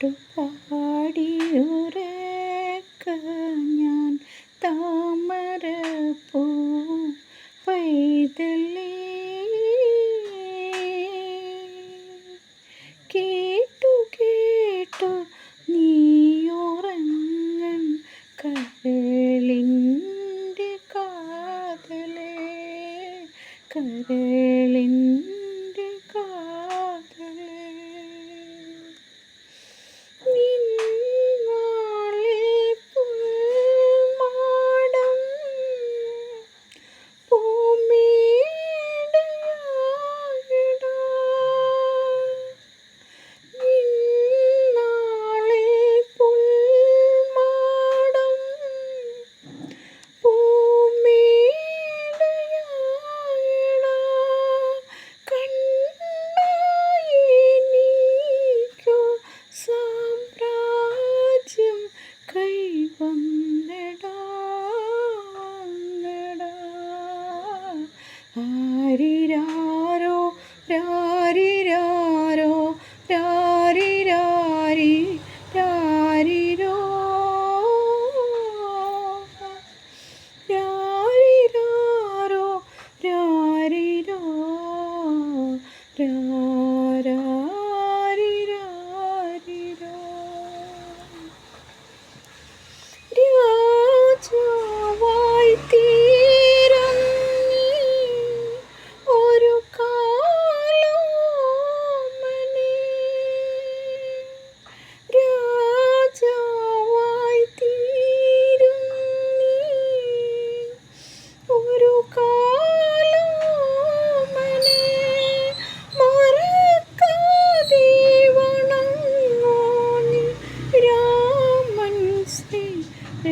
പാടിയുറക്ക ഞാൻ താമര കേട്ടു കേട്ടു നീയുറങ്ങൻ കരളിന്റെ കാതലേ. കരളിന്റെ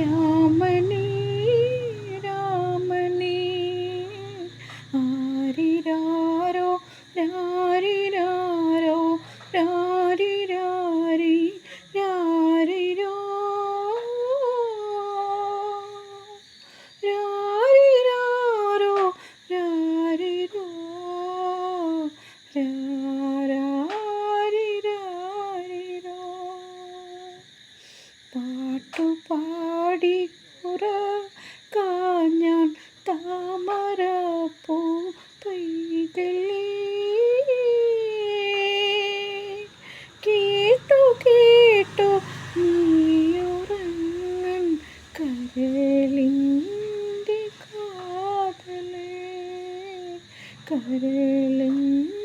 down. പാട്ടു പാടിക്കുറ കാഞ്ഞാൻ താമര പൂ പൈതലേ കേട്ടു കേട്ടു നീയുറങ്ങൻ കരളിന്റെ കാതലേ. കരളിന്റെ